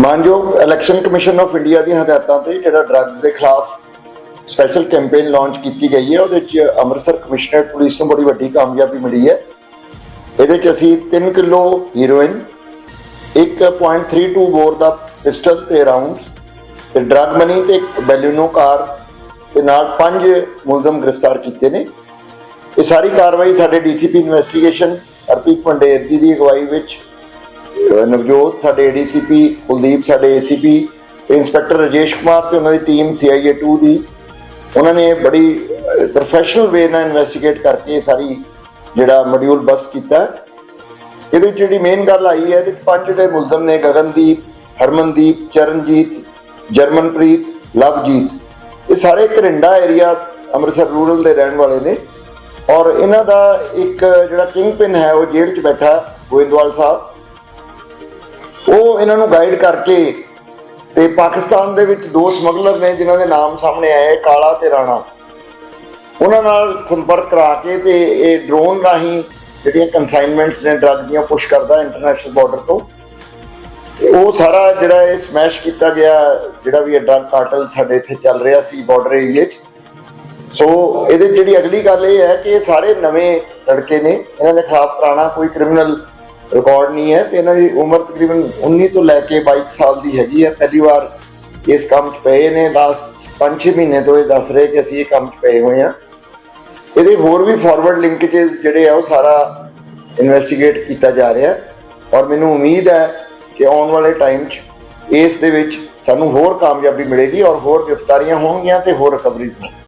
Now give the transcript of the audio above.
ਮਾਨਯੋਗ election commission of India ਦੀਆਂ ਹਦਾਇਤਾਂ ਤੇ ਜਿਹੜਾ ਡਰੱਗਸ ਦੇ ਖਿਲਾਫ ਸਪੈਸ਼ਲ ਕੈਂਪੇਨ ਲਾਂਚ ਕੀਤੀ ਗਈ ਹੈ, ਉਹਦੇ ਵਿੱਚ ਅੰਮ੍ਰਿਤਸਰ ਕਮਿਸ਼ਨਰੇਟ ਪੁਲਿਸ ਨੂੰ ਬੜੀ ਵੱਡੀ ਕਾਮਯਾਬੀ ਮਿਲੀ ਹੈ। ਇਹਦੇ ਵਿੱਚ ਅਸੀਂ 3 ਕਿਲੋ ਹੀਰੋਇਨ 1.32 ਬੋਰ ਦਾ ਪਿਸਟਲ ਤੇ ਰਾਉਂਡਸ ਤੇ ਡਰੱਗ ਮਨੀ ਤੇ ਇੱਕ ਬੈਲੂਨੋ ਕਾਰ ਤੇ ਨਾਲ ਪੰਜ ਮੁਲਜ਼ਮ ਗ੍ਰਿਫਤਾਰ ਕੀਤੇ ਨੇ। ਇਹ ਸਾਰੀ ਕਾਰਵਾਈ ਸਾਡੇ ਡੀਸੀਪੀ ਇਨਵੈਸਟੀਗੇਸ਼ਨ ਹਰਪ੍ਰੀਤ ਪੰਡੇਰ ਜੀ ਦੀ ਅਗਵਾਈ ਵਿੱਚ ਨਵਜੋਤ ਸਾਡੇ ਏਡੀਸੀਪੀ ਕੁਲਦੀਪ ਸਾਡੇ ਏਸੀਪੀ, ਇੰਸਪੈਕਟਰ ਰਜੇਸ਼ ਕੁਮਾਰ ਤੇ ਉਹਨਾਂ ਦੀ ਟੀਮ CIA 2 ਦੀ। ਉਹਨਾਂ ਨੇ ਬੜੀ ਪ੍ਰੋਫੈਸ਼ਨਲ ਵੇ ਨਾਲ ਇਨਵੈਸਟੀਗੇਟ ਕਰਕੇ ਇਹ ਸਾਰੀ ਜਿਹੜਾ ਮੋਡਿਊਲ ਬਸ ਕੀਤਾ। ਇਹਦੇ ਵਿੱਚ ਜਿਹੜੀ ਮੇਨ ਗੱਲ ਆਈ ਹੈ, ਇਹਦੇ ਪੰਜ ਜਿਹੜੇ ਮੁਲਜ਼ਮ ਨੇ ਗਗਨਦੀਪ, ਹਰਮਨਦੀਪ, ਚਰਨਜੀਤ, ਜਰਮਨਪ੍ਰੀਤ, ਲਵਜੀਤ। ਇਹ ਸਾਰੇ ਕਰਿੰਡਾ ਏਰੀਆ ਅੰਮ੍ਰਿਤਸਰ ਰੂਰਲ ਦੇ ਰਹਿਣ ਵਾਲੇ ਨੇ। ਔਰ ਇਹਨਾਂ ਦਾ ਇੱਕ ਜਿਹੜਾ ਕਿੰਗ ਪਿਨ ਹੈ, ਉਹ ਜੇਲ੍ਹ 'ਚ ਬੈਠਾ ਗੋਇੰਦਵਾਲ ਸਾਹਿਬ। ਉਹ ਇਹਨਾਂ ਨੂੰ ਗਾਈਡ ਕਰਕੇ ਤੇ ਪਾਕਿਸਤਾਨ ਦੇ ਵਿੱਚ ਦੋ ਸਮਗਲਰ ਨੇ, ਜਿਨ੍ਹਾਂ ਦੇ ਨਾਮ ਸਾਹਮਣੇ ਆਏ ਕਾਲਾ ਤੇ ਰਾਣਾ। ਉਹਨਾਂ ਨਾਲ ਸੰਪਰਕ ਕਰਾ ਕੇ ਤੇ ਇਹ ਡਰੋਨ ਰਾਹੀਂ ਜਿਹੜੀਆਂ ਕਨਸਾਈਨਮੈਂਟਸ ਨੇ ਡਰੱਗ ਦੀਆਂ ਪੁਸ਼ ਕਰਦਾ ਇੰਟਰਨੈਸ਼ਨਲ ਬਾਰਡਰ ਤੋਂ। ਉਹ ਸਾਰਾ ਜਿਹੜਾ ਇਹ ਸਮੈਸ਼ ਕੀਤਾ ਗਿਆ, ਜਿਹੜਾ ਵੀ ਇਹ ਡਰੱਗ ਕਾਰਟਲ ਸਾਡੇ ਇੱਥੇ ਚੱਲ ਰਿਹਾ ਸੀ ਬਾਰਡਰ ਏਰੀਏ 'ਚ। ਸੋ ਇਹਦੇ ਜਿਹੜੀ ਅਗਲੀ ਗੱਲ ਇਹ ਹੈ ਕਿ ਇਹ ਸਾਰੇ ਨਵੇਂ ਲੜਕੇ ਨੇ, ਇਹਨਾਂ ਦੇ ਖਿਲਾਫ ਪੁਰਾਣਾ ਕੋਈ ਕ੍ਰਿਮੀਨਲ ਰਿਕਾਰਡ ਨਹੀਂ ਹੈ ਤੇ ਇਹਨਾਂ ਦੀ ਉਮਰ ਤਕਰੀਬਨ 19 ਤੋਂ ਲੈ ਕੇ 22 ਸਾਲ ਦੀ ਹੈਗੀ ਹੈ। ਪਹਿਲੀ ਵਾਰ ਇਸ ਕੰਮ 'ਚ ਪਏ ਨੇ ਲਾਸਟ 5-6 ਮਹੀਨੇ ਤੋਂ ਇਹ ਦੱਸ ਰਹੇ ਕਿ ਅਸੀਂ ਇਹ ਕੰਮ 'ਚ ਪਏ ਹੋਏ ਹਾਂ। ਇਹਦੇ ਹੋਰ ਵੀ ਫਾਰਵਰਡ ਲਿੰਕੇजेस ਜਿਹੜੇ ਆ, ਉਹ ਸਾਰਾ ਇਨਵੈਸਟੀਗੇਟ ਕੀਤਾ ਜਾ ਰਿਹਾ ਔਰ ਮੈਨੂੰ ਉਮੀਦ ਹੈ ਕਿ ਆਉਣ ਵਾਲੇ ਟਾਈਮ 'ਚ ਇਸ ਦੇ ਵਿੱਚ ਸਾਨੂੰ ਹੋਰ ਕਾਮਯਾਬੀ ਮਿਲੇਗੀ ਔਰ ਹੋਰ ਗ੍ਰਿਫਤਾਰੀਆਂ ਹੋਣਗੀਆਂ ਤੇ ਹੋਰ ਰਿਕਵਰੀਜ਼ ਹੋਣਗੀਆਂ।